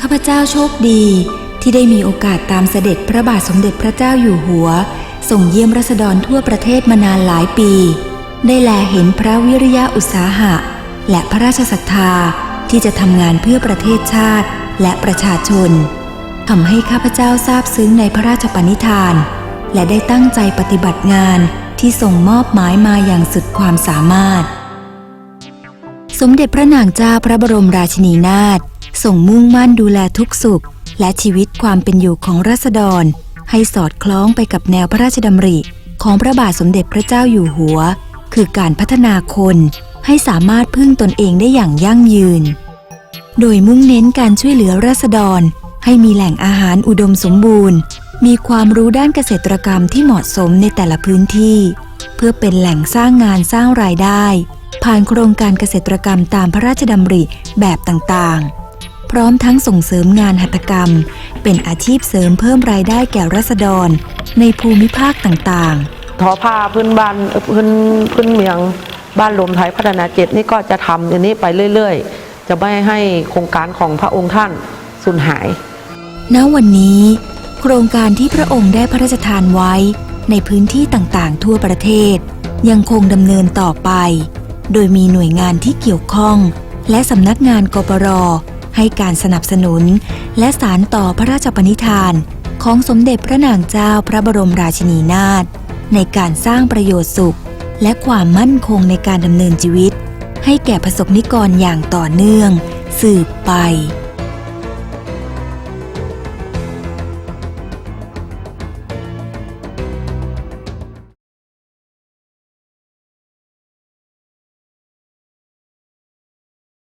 ข้าพเจ้าโชคดีที่ได้มีโอกาสตามเสด็จพระบาทสมเด็จพระเจ้าอยู่หัวส่งเยี่ยมรัษฎรทั่วประเทศมานานหลายปี ได้แลเห็นพระวิริยะอุตสาหะ และพระราชศรัทธาที่จะทำงานเพื่อประเทศชาติและประชาชนทำให้ข้าพเจ้าทราบซึ้งในพระราชปณิธาน และได้ตั้งใจปฏิบัติงานที่ส่งมอบหมายมาอย่างสุดความสามารถ สมเด็จพระนางเจ้าพระบรมราชินีนาถ ส่งมุ่งมั่นดูแลทุกสุข และชีวิตความเป็นอยู่ของราษฎร ให้สอดคล้องไปกับแนวพระราชดำริ ของพระบาทสมเด็จพระเจ้าอยู่หัว คือการพัฒนาคนให้สามารถพึ่งตนเองได้อย่างยั่งยืน โดยมุ่งเน้นการช่วยเหลือราษฎร ให้มีแหล่งอาหารอุดมสมบูรณ์ มีความรู้ด้านเกษตรกรรมที่เหมาะสมในแต่ละพื้นที่ เพื่อเป็นแหล่งสร้างงานสร้างรายได้ ผ่านโครงการเกษตรกรรมตามพระราชดำริแบบต่างๆ พร้อมทั้งส่งเสริมงานหัตถกรรม เป็นอาชีพเสริมเพิ่มรายได้แก่รัษฎร ในภูมิภาคต่างๆ ทอผ้าพื้นบ้านเอ่อพื้นพื้นเมืองบ้านรวมไทยพัฒนาเจ็ดนี่ก็จะทำอย่างนี้ไปเรื่อยๆ จะไม่ให้โครงการของพระองค์ท่านสูญหาย ณ วันนี้ โครงการที่พระองค์ได้พระราชทานไว้ในพื้นที่ต่างๆ ทั่วประเทศ ยังคงดำเนินต่อไป โดยมีหน่วยงานที่เกี่ยวข้อง และสำนักงานกปร ให้การสนับสนุน และสารต่อพระราชปณิธาน ของสมเด็จพระนางเจ้าพระบรมราชินีนาถในการสร้างประโยชน์สุข และความมั่นคงในการดำเนินชีวิต ให้แก่ประสบนิกรอย่างต่อเนื่อง สืบไป